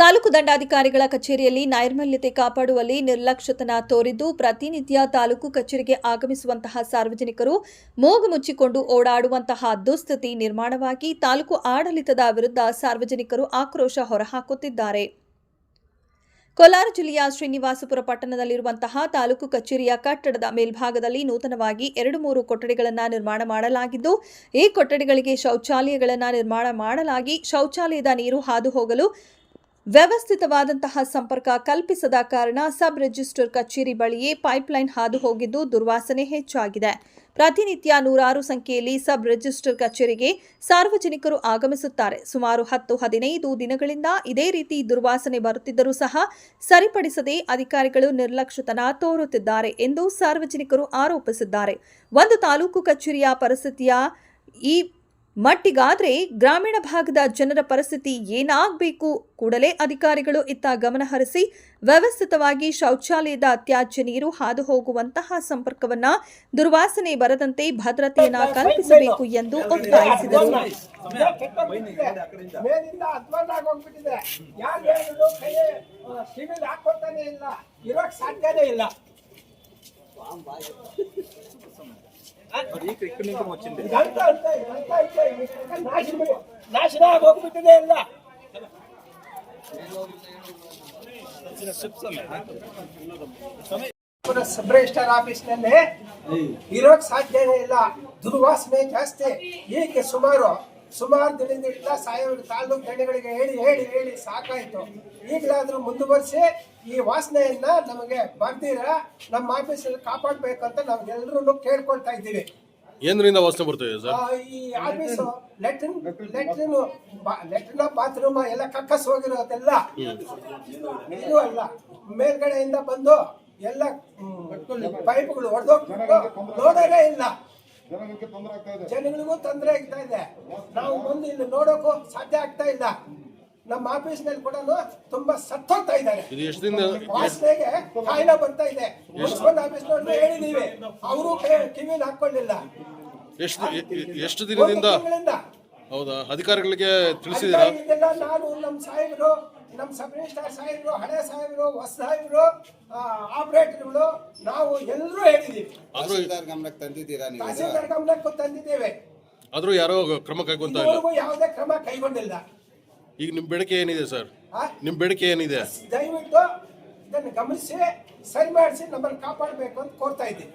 ತಾಲೂಕು ದಂಡಾಧಿಕಾರಿಗಳ ಕಚೇರಿಯಲ್ಲಿ ನೈರ್ಮಲ್ಯತೆ ಕಾಪಾಡುವಲ್ಲಿ ನಿರ್ಲಕ್ಷ್ಯತನ ತೋರಿದ್ದು ಪ್ರತಿನಿತ್ಯ ತಾಲೂಕು ಕಚೇರಿಗೆ ಆಗಮಿಸುವಂತಹ ಸಾರ್ವಜನಿಕರು ಮೂಗು ಮುಚ್ಚಿಕೊಂಡು ಓಡಾಡುವಂತಹ ದುಸ್ಥಿತಿ ನಿರ್ಮಾಣವಾಗಿ ತಾಲೂಕು ಆಡಳಿತದ ವಿರುದ್ಧ ಸಾರ್ವಜನಿಕರು ಆಕ್ರೋಶ ಹೊರಹಾಕುತ್ತಿದ್ದಾರೆ. ಕೋಲಾರ ಜಿಲ್ಲೆಯ ಶ್ರೀನಿವಾಸಪುರ ಪಟ್ಟಣದಲ್ಲಿರುವಂತಹ ತಾಲೂಕು ಕಚೇರಿಯ ಕಟ್ಟಡದ ಮೇಲ್ಭಾಗದಲ್ಲಿ ನೂತನವಾಗಿ ಎರಡು ಮೂರು ಕೊಠಡಿಗಳನ್ನು ನಿರ್ಮಾಣ ಮಾಡಲಾಗಿದ್ದು, ಈ ಕೊಠಡಿಗಳಿಗೆ ಶೌಚಾಲಯಗಳನ್ನು ನಿರ್ಮಾಣ ಮಾಡಲಾಗಿ ಶೌಚಾಲಯದ ನೀರು ಹಾದು ಹೋಗಲು ವ್ಯವಸ್ಥಿತವಾದಂತಹ ಸಂಪರ್ಕ ಕಲ್ಪಿಸದ ಕಾರಣ ಸಬ್ ರಿಜಿಸ್ಟರ್ ಕಚೇರಿ ಬಳಿಯೇ ಪೈಪ್ಲೈನ್ ಹಾದು ಹೋಗಿದ್ದು ದುರ್ವಾಸನೆ ಹೆಚ್ಚಾಗಿದೆ. ಪ್ರತಿನಿತ್ಯ ನೂರಾರು ಸಂಖ್ಯೆಯಲ್ಲಿ ಸಬ್ ರಿಜಿಸ್ಟರ್ ಕಚೇರಿಗೆ ಸಾರ್ವಜನಿಕರು ಆಗಮಿಸುತ್ತಾರೆ. ಸುಮಾರು ಹತ್ತು ಹದಿನೈದು ದಿನಗಳಿಂದ ಇದೇ ರೀತಿ ದುರ್ವಾಸನೆ ಬರುತ್ತಿದ್ದರೂ ಸಹ ಸರಿಪಡಿಸದೆ ಅಧಿಕಾರಿಗಳು ನಿರ್ಲಕ್ಷ್ಯತನ ತೋರುತ್ತಿದ್ದಾರೆ ಎಂದು ಸಾರ್ವಜನಿಕರು ಆರೋಪಿಸಿದ್ದಾರೆ. ಒಂದು ತಾಲೂಕು ಕಚೇರಿಯ ಪರಿಸ್ಥಿತಿಯ ಈ ಮಟ್ಟಿಗಾದ್ರೆ ಗ್ರಾಮೀಣ ಭಾಗದ ಜನರ ಪರಿಸ್ಥಿತಿ ಏನಾಗಬೇಕು ಕೂಡಲೇ ಅಧಿಕಾರಿಗಳು ಇತ್ತ ಗಮನ ಹರಿಸಿ ವ್ಯವಸ್ಥಿತವಾಗಿ ಶೌಚಾಲಯದ ತ್ಯಾಜ್ಯ ನೀರು ಹಾದು ಹೋಗುವಂತಹ ಸಂಪರ್ಕವನ್ನ ದುರ್ವಾಸನೆ ಬರದಂತೆ ಭದ್ರತೆಯನ್ನ ಕಲ್ಪಿಸಬೇಕು ಎಂದು ಒತ್ತಾಯಿಸಿದರು. ಮೇಲಿಂದ ಇರೋಕ್ ಸಾಧ್ಯನೇ ಇಲ್ಲ ಇದಂತ ಅಂತ ಇದಂತ ಐತೆ, ಇಷ್ಟಕ್ಕೆ ನಾಶನ ನಾಶನ ಆಗೋಗ್ಬಿಟ್ಟಿದೆ ಎಲ್ಲ ಸಬ್ ರಿಜಿಸ್ಟರ್ ಆಫೀಸ್ನಲ್ಲಿ ಇರೋಕ್ ಸಾಧ್ಯನೇ ಇಲ್ಲ ದುರ್ವಾಸನೆ ಜಾಸ್ತಿ ಹೀಗೆ ಸುಮಾರು ಸುಮಾರು ದಿನದಿಂದ ಸಾಯೋರು ತಾಲೂಕು ದಂಡೆಗಳಿಗೆ ಹೇಳಿ ಹೇಳಿ ಹೇಳಿ ಸಾಕಾಯಿತು. ಈಗಲಾದರೂ ಮುಂದುವರಿಸಿ ಈ ವಾಸನೆಯನ್ನ ನಮಗೆ ಬರ್ದಿರ ನಮ್ಮ ಆಫೀಸಲ್ಲಿ ಕಾಪಾಡಬೇಕು ಅಂತ ನಾವು ಎಲ್ಲರೂ ಕೇಳ್ಕೊಳ್ತಾ ಇದ್ದೀವಿ. ಏನ್ರಿಂದ ವಾಸನೆ ಬರ್ತದೆ ಸರ್? ಈ office latrine latrine latrine bathroom ಎಲ್ಲ ಕಕ್ಕಸ್ ಹೋಗಿರೋದೆಲ್ಲ ಇದು ಅಲ್ಲ ಮೇಲ್ಗಡೆಯಿಂದ ಬಂದು ಎಲ್ಲ ಪೈಪ್ಗಳು ಹೊಡೆದೋಗ್ಬಿಟ್ಟು ನೋಡೋದೇ ಇಲ್ಲ. ಜನಗಳಿಗೆ ತೊಂದರೆ ಆಗ್ತಾ ಇದೆ. ಜನಗಳಿಗೂ ತೊಂದರೆ ಆಗ್ತಾ ಇದೆ. ನಾವು ಬಂದು ಇಲ್ಲಿ ನೋಡೋಕ್ಕೂ ಸಾಧ್ಯ ಆಗ್ತಾ ಇಲ್ಲ. ನಮ್ಮ ಆಫೀಸ್ನಲ್ಲಿ ಕೂಡ ತುಂಬಾ ಸತ್ತೋಗ್ತಾ ಇದ್ದಾರೆ. ವಾಸನೆಗೆ ಕಾಯಿಲೆ ಬರ್ತಾ ಇದೆ. ಮುನ್ಸಿಪಲ್ ಆಫೀಸ್ನವ್ರು ಹೇಳಿದೀವಿ. ಅವರು ಕಿವಿನ ಹಾಕೊಳ್ಳಿಲ್ಲ ಎಷ್ಟು ದಿನದಿಂದ ಹೌದಾ? ಅಧಿಕಾರಿಗಳಿಗೆ ತಿಳಿಸಿದ್ದೀರಾ? ನಾನು ನಮ್ಮ ಸಾಹೇಬರು ನಮ್ಮ ಸಬ್ ರಿಜಿಸ್ಟ್ರಾರ್ ಸಾಹೇಬರು ಹಳೆ ಸಾಹೇಬರು ಹೊಸ ಸಾಹೇಬರು ಆಪರೇಟರ್ಗಳು ನಾವು ಎಲ್ಲರೂ ಹೇಳಿದೀವಿ. ತಹಸೀಲ್ದಾರ್ ಗಮನಕ್ಕೆ ತಂದಿದ್ದೀರಾ ನೀವು? ತಹಸೀಲ್ದಾರ್ ಗಮನಕ್ಕೆ ತಂದಿದ್ದೇವೆ. ಆದ್ರೂ ಯಾರೋ ಕ್ರಮ ಕೈಗೊಂತ ಇಲ್ಲ. ಇದುವರೆಗೂ ಯಾವುದೇ ಕ್ರಮ ಕೈಗೊಂಡಿಲ್ಲ. ಈಗ ನಿಮ್ಮ ಬೇಡಿಕೆ ಏನಿದೆ ಸರ್? ಆ? ನಿಮ್ ಬೇಡಿಕೆ ಏನಿದೆ? ದಯವಿಟ್ಟು ಇದನ್ನು ಗಮನಿಸಿ ಸರಿ ಮಾಡಿಸಿ ನಮ್ಮನ್ನು ಕಾಪಾಡಬೇಕು ಅಂತ ಕೋರ್ತಾ ಇದ್ದೀವಿ